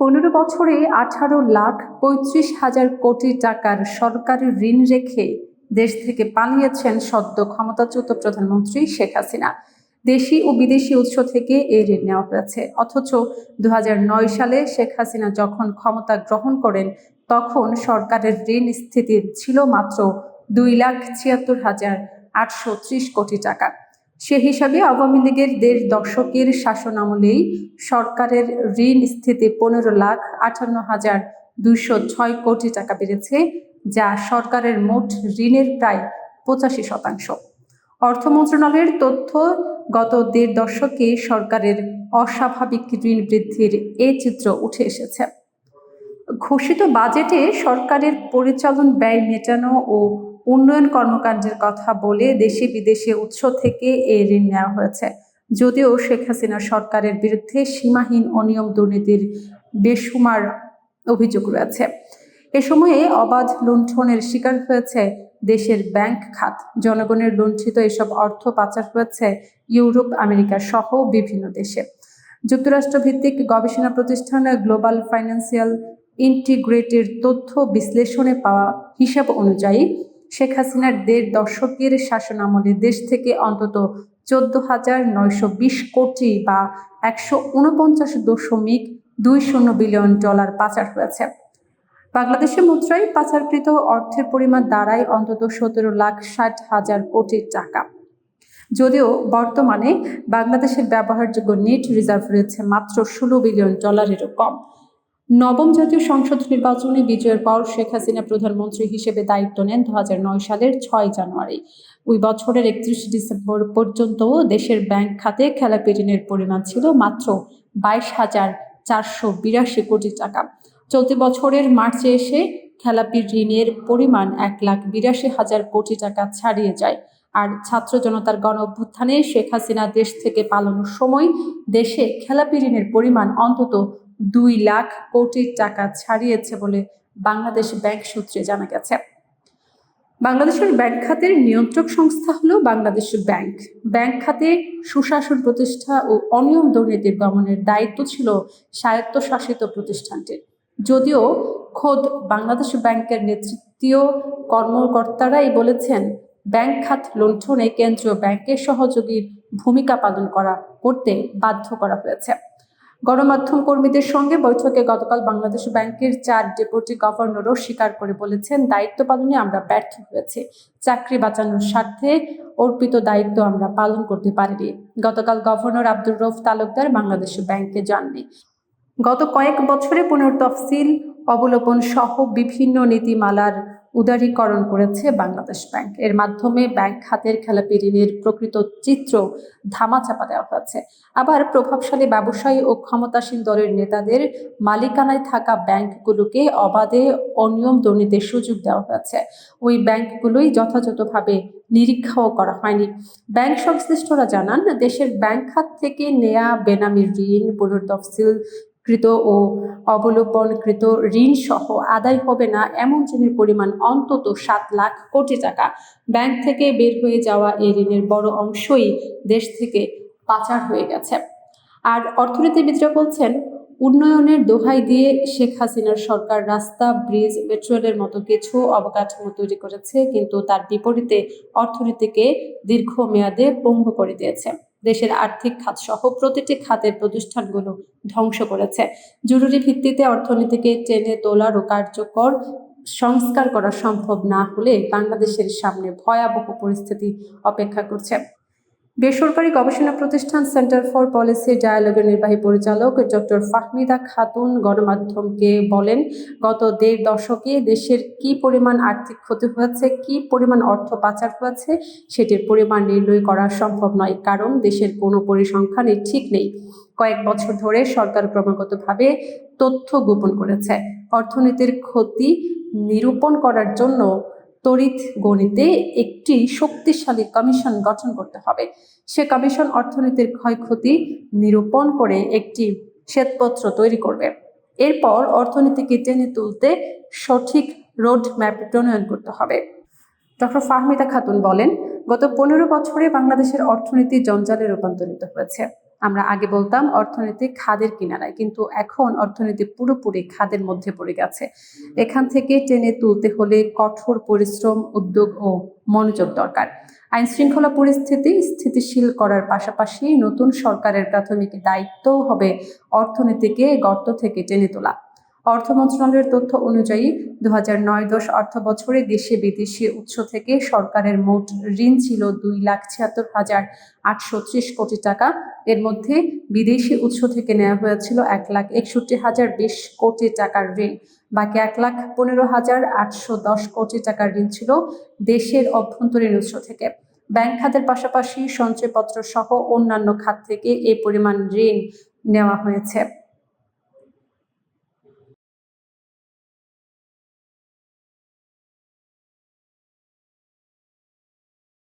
পনেরো বছরে আঠারো লাখ পঁয়ত্রিশ হাজার কোটি টাকার সরকারি ঋণ রেখে দেশ থেকে পালিয়েছেন সদ্য ক্ষমতাচ্যুত প্রধানমন্ত্রী শেখ হাসিনা। দেশি ও বিদেশি উৎস থেকে এই ঋণ নেওয়া হয়েছে। অথচ দু হাজার নয় সালে শেখ হাসিনা যখন ক্ষমতা গ্রহণ করেন, তখন সরকারের ঋণ স্থিতি ছিল মাত্র দুই লাখ ছিয়াত্তর হাজার আটশো ত্রিশ কোটি টাকা। সে হিসাবে আওয়ামী লীগের দেড় দশকের শাসন আমলেই সরকারের ঋণ স্থিতি পনেরো লাখ আটান্ন হাজার দুইশো ছয় কোটি টাকা বেড়েছে, যা সরকারের মোট ঋণের প্রায় পঁচাশি শতাংশ। অর্থ মন্ত্রণালয়ের তথ্য, গত দেড় দশকে সরকারের অস্বাভাবিক ঋণ বৃদ্ধির এ চিত্র উঠে এসেছে। ঘোষিত বাজেটে সরকারের পরিচালন, ব্যয় মেটানো ও উন্নয়ন কর্মকাণ্ডের কথা বলে দেশে বিদেশে উৎস থেকে এই ঋণ নেওয়া হয়েছে। যদিও শেখ হাসিনা সরকারের বিরুদ্ধে সীমাহীন অনিয়ম দুর্নীতির বেসুমার অভিযোগ রয়েছে। এ সময়ে অবাধ লুণ্ঠনের শিকার হয়েছে দেশের ব্যাংক খাত। জনগণের লুণ্ঠিত এসব অর্থ পাচার হয়েছে ইউরোপ, আমেরিকা সহ বিভিন্ন দেশে। যুক্তরাষ্ট্র ভিত্তিক গবেষণা প্রতিষ্ঠান গ্লোবাল ফাইন্যান্সিয়াল ইন্টিগ্রেটের তথ্য বিশ্লেষণে পাওয়া হিসাব অনুযায়ী শেখ হাসিনার দেড় দশকের শাসন আমলে দেশ থেকে অন্তত চোদ্দ হাজার নয়শো বিশ কোটি বা একশো উনপঞ্চাশ দশমিক দুই শূন্য বিলিয়ন ডলার পাচার হয়েছে। বাংলাদেশের মুদ্রায় পাচারকৃত অর্থের পরিমাণ দাঁড়ায় অন্তত সতেরো লাখ ষাট হাজার কোটি টাকা। যদিও বর্তমানে বাংলাদেশের ব্যবহারযোগ্য নেট রিজার্ভ রয়েছে মাত্র ষোলো বিলিয়ন ডলারেরও কম। নবম জাতীয় সংসদ নির্বাচনে বিজয়ের পর শেখ হাসিনা প্রধানমন্ত্রী হিসেবে দায়িত্ব নেন দু হাজার নয় সালের ছয় জানুয়ারি। ওই বছরের একত্রিশ ডিসেম্বর পর্যন্ত দেশের ব্যাংক খাতে খেলাপি ঋণের পরিমাণ ছিল মাত্র বাইশ হাজার চারশো বিরাশি কোটি টাকা। চলতি বছরের মার্চে এসে খেলাপি ঋণের পরিমাণ এক লাখ বিরাশি হাজার কোটি টাকা ছাড়িয়ে যায়। আর ছাত্র জনতার গণ অভ্যুত্থানে শেখ হাসিনা দেশ থেকে পালানোর সময় দেশে খেলাপি ঋণের পরিমাণ অন্তত দুই লাখ কোটি টাকা ছাড়িয়েছে বলে বাংলাদেশ ব্যাংক সূত্রে জানা গেছে। বাংলাদেশের ব্যাংক খাতের নিয়ন্ত্রক সংস্থা হলো বাংলাদেশ ব্যাংক। ব্যাংক খাতে সুশাসন প্রতিষ্ঠা ও অনিয়ম দুর্নীতির দমনের দায়িত্ব ছিল স্বায়ত্তশাসিত প্রতিষ্ঠানটির। যদিও খোদ বাংলাদেশ ব্যাংকের নেতৃত্বীয় কর্মকর্তারাই বলেছেন, ব্যাংক খাত লুণ্ঠনে কেন্দ্রীয় ব্যাংকের সহযোগীর ভূমিকা পালন করা করতে বাধ্য করা হয়েছে। গণমাধ্যম কর্মীদের সঙ্গে বৈঠকে গতকাল বাংলাদেশ ব্যাংকের চার ডেপুটি গভর্নরও স্বীকার করে বলেছেন, দায়িত্ব পালনে আমরা ব্যর্থ হয়েছি। চাকরি বাঁচানোর স্বার্থে অর্পিত দায়িত্ব আমরা পালন করতে পারিনি। গতকাল গভর্নর আব্দুর রৌফ তালুকদার বাংলাদেশ ব্যাংকে যাননি। গত কয়েক বছরে পুনর্তফসিল অবলোপন সহ বিভিন্ন নীতিমালার উদারীকরণ করেছে বাংলাদেশ ব্যাংক। এর মাধ্যমে ব্যাংক খাতের খেলাপি ঋণের প্রকৃত চিত্র ধামাচাপা দেওয়া হয়েছে। আবার প্রভাবশালী ব্যবসায়ী ও ক্ষমতাসীন দলের নেতাদের মালিকানায় থাকা ব্যাংকগুলোকে অবাধে অনিয়ম দুর্নীতির সুযোগ দেওয়া হয়েছে। ওই ব্যাংকগুলোই যথাযথভাবে নিরীক্ষাও করা হয়নি। ব্যাংক সংশ্লিষ্টরা জানান, দেশের ব্যাংক খাত থেকে নেয়া বেনামি ঋণ, পুনর্তফসিল কৃত ও অবলোপনকৃত ঋণ সহ আদায় হবে না এমন ঋণের পরিমাণ অন্তত সাত লাখ কোটি টাকা। ব্যাংক থেকে বের হয়ে যাওয়া এই ঋণের বড় অংশই দেশ থেকে পাচার হয়ে গেছে। আর অর্থনীতিবিদরা বলছেন, উন্নয়নের দোহাই দিয়ে শেখ হাসিনার সরকার রাস্তা, ব্রিজ মেট্রোলের মতো কিছু অবকাঠামো তৈরি করেছে, কিন্তু তার বিপরীতে অর্থনীতিকে দীর্ঘমেয়াদে পঙ্গু করে দিয়েছে। দেশের আর্থিক খাত সহ প্রতিটি খাতের প্রতিষ্ঠানগুলো ধ্বংস করেছে। জরুরি ভিত্তিতে অর্থনীতিকে টেনে তোলার ও কার্যকর সংস্কার করা সম্ভব না হলে বাংলাদেশের সামনে ভয়াবহ পরিস্থিতি অপেক্ষা করছে। বেসরকারি গবেষণা প্রতিষ্ঠান সেন্টার ফর পলিসি ডায়ালগের নির্বাহী পরিচালক ডক্টর ফাহমিদা খাতুন গণমাধ্যমকে বলেন, গত দেড় দশকে দেশের কি পরিমাণ আর্থিক ক্ষতি হয়েছে, কি পরিমাণ অর্থ পাচার হয়েছে, সেটির পরিমাণ নির্ণয় করা সম্ভব নয়, কারণ দেশের কোনো পরিসংখ্যানের ঠিক নেই। কয়েক বছর ধরে সরকার ক্রমাগতভাবে তথ্য গোপন করেছে। অর্থনীতির ক্ষতি নিরূপণ করার জন্য তড়িৎ গণিতে একটি শক্তিশালী কমিশন গঠন করতে হবে। সে কমিশন অর্থনীতির ক্ষয়ক্ষতি নিরূপণ করে একটি শ্বেতপত্র তৈরি করবে। এরপর অর্থনীতিকে টেনে তুলতে সঠিক রোড ম্যাপ প্রণয়ন করতে হবে। ডক্টর ফাহমিদা খাতুন বলেন, গত পনেরো বছরে বাংলাদেশের অর্থনীতি জঞ্জালে রূপান্তরিত হয়েছে। আমরা আগে বলতাম অর্থনীতি খাদের কিনারায়, কিন্তু এখন অর্থনীতি পুরোপুরি খাদের মধ্যে পড়ে গেছে। এখান থেকে টেনে তুলতে হলে কঠোর পরিশ্রম, উদ্যোগ ও মনোযোগ দরকার। আইন শৃঙ্খলা পরিস্থিতি স্থিতিশীল করার পাশাপাশি নতুন সরকারের প্রাথমিক দায়িত্ব হবে অর্থনীতিকে গর্ত থেকে টেনে তোলা। অর্থ মন্ত্রণালয়ের তথ্য অনুযায়ী দু হাজার নয় দশ অর্থ বছরে দেশে বিদেশি উৎস থেকে সরকারের মোট ঋণ ছিল দুই লাখ ছিয়াত্তর হাজার আটশো ত্রিশ কোটি টাকা। এর মধ্যে বিদেশি উৎস থেকে নেওয়া হয়েছিল এক লাখ একষট্টি হাজার বিশ কোটি টাকার ঋণ। বাকি এক লাখ পনেরো হাজার আটশো দশ কোটি টাকার ঋণ ছিল দেশের অভ্যন্তরীণ উৎস থেকে। ব্যাংক খাতের পাশাপাশি সঞ্চয়পত্র সহ অন্যান্য খাত থেকে এই পরিমাণ ঋণ নেওয়া হয়েছে।